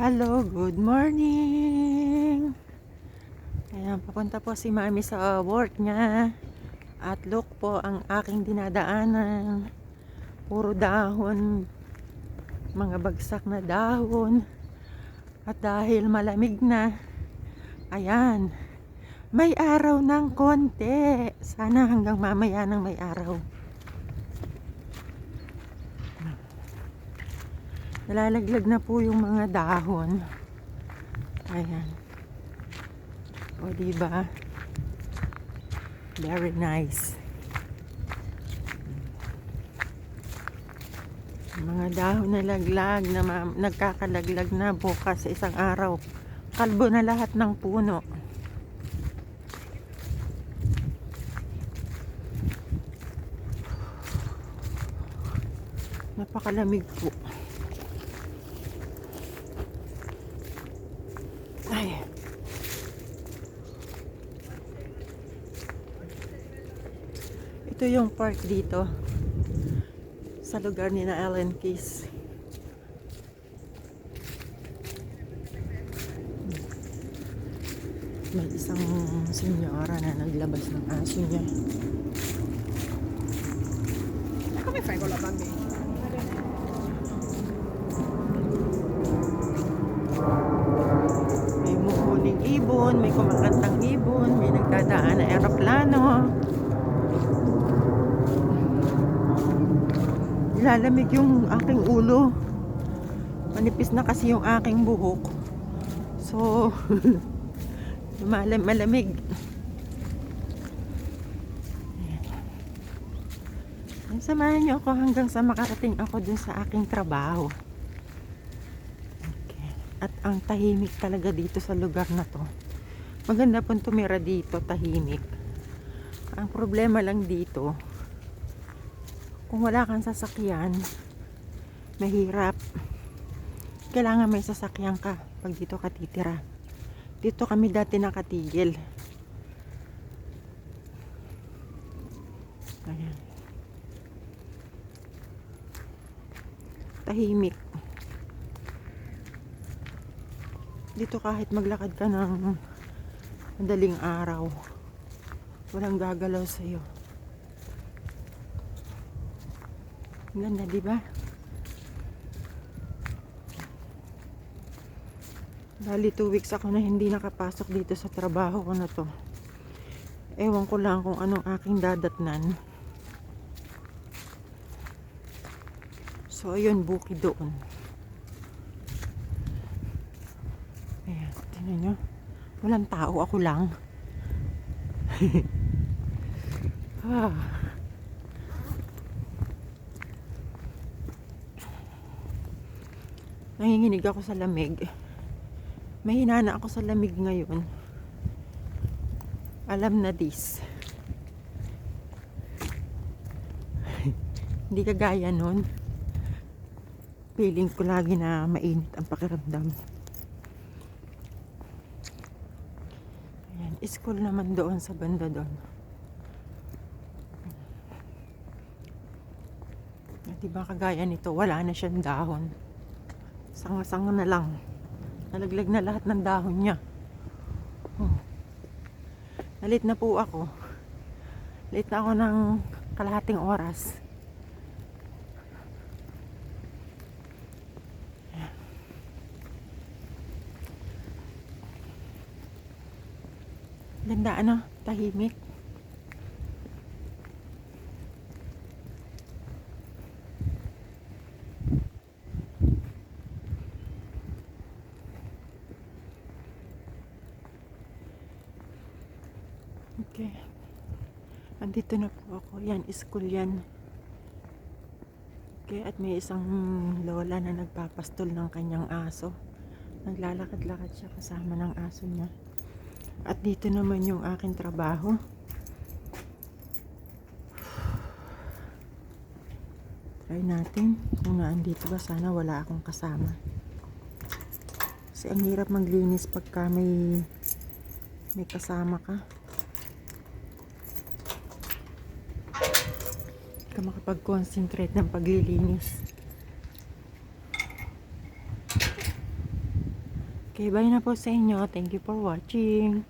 Hello, good morning. Ayan, papunta po si Mami sa work niya. At look po ang aking dinadaanan. Puro dahon. Mga bagsak na dahon. At dahil malamig na, ayan, may araw ng konti. Sana hanggang mamaya ng may araw. Nalalaglag na po yung mga dahon. Ayan. O, diba? Very nice. Mga dahon na laglag na nagkakalaglag na bukas sa isang araw. Kalbo na lahat ng puno. Napakalamig po. Ito yung park dito. Sa lugar ni na Ellen Keys. May isang senyora na naglabas ng aso niya. Come fai con la bambina? May umuuling ibon, may kumakantang ibon, may nagdadaan na eroplano. Lalamig yung aking ulo. Manipis na kasi yung aking buhok. So, malam malamig. Samahan niyo ako hanggang sa makarating ako dun sa aking trabaho. Okay. At ang tahimik talaga dito sa lugar na to. Maganda pong tumira dito, tahimik. Ang problema lang dito, kung wala kang sasakyan, mahirap. Kailangan may sasakyan ka pag dito ka titira. Dito kami dati nakatigil. Ayan. Tahimik. dito kahit maglakad ka ng madaling araw walang gagalaw sa iyo ganda di ba Bali 2 weeks ako na hindi nakapasok dito sa trabaho ko na to ewan ko lang kung anong aking dadatnan so ayun buki doon Ayan, tingnan nyo. Walang tao, ako lang. ah. Nanginginig ako sa lamig. May hinana ako sa lamig ngayon. Alam na this. Hindi kagaya nun. Feeling ko lagi na mainit ang pakiramdam. Ayan, school naman doon sa banda doon. Di ba kagaya nito, wala na siyang dahon. Sanga-sanga na lang. Nalaglag na lahat ng dahon niya. Oh. Nalit na po ako. Late na ako ng kalahating oras. Ganda ano, tahimik. Okay. Andito na po ako. Yan, school yan. Okay, at may isang lola na nagpapastol ng kanyang aso. Naglalakad-lakad siya kasama ng aso niya. At dito naman yung aking trabaho. Try natin kung naandito ba. Sana wala akong kasama. Kasi ang hirap maglinis pagka may may kasama ka. Ka makapag-concentrate ng paglilinis. Okay, bye na po sa inyo. Thank you for watching.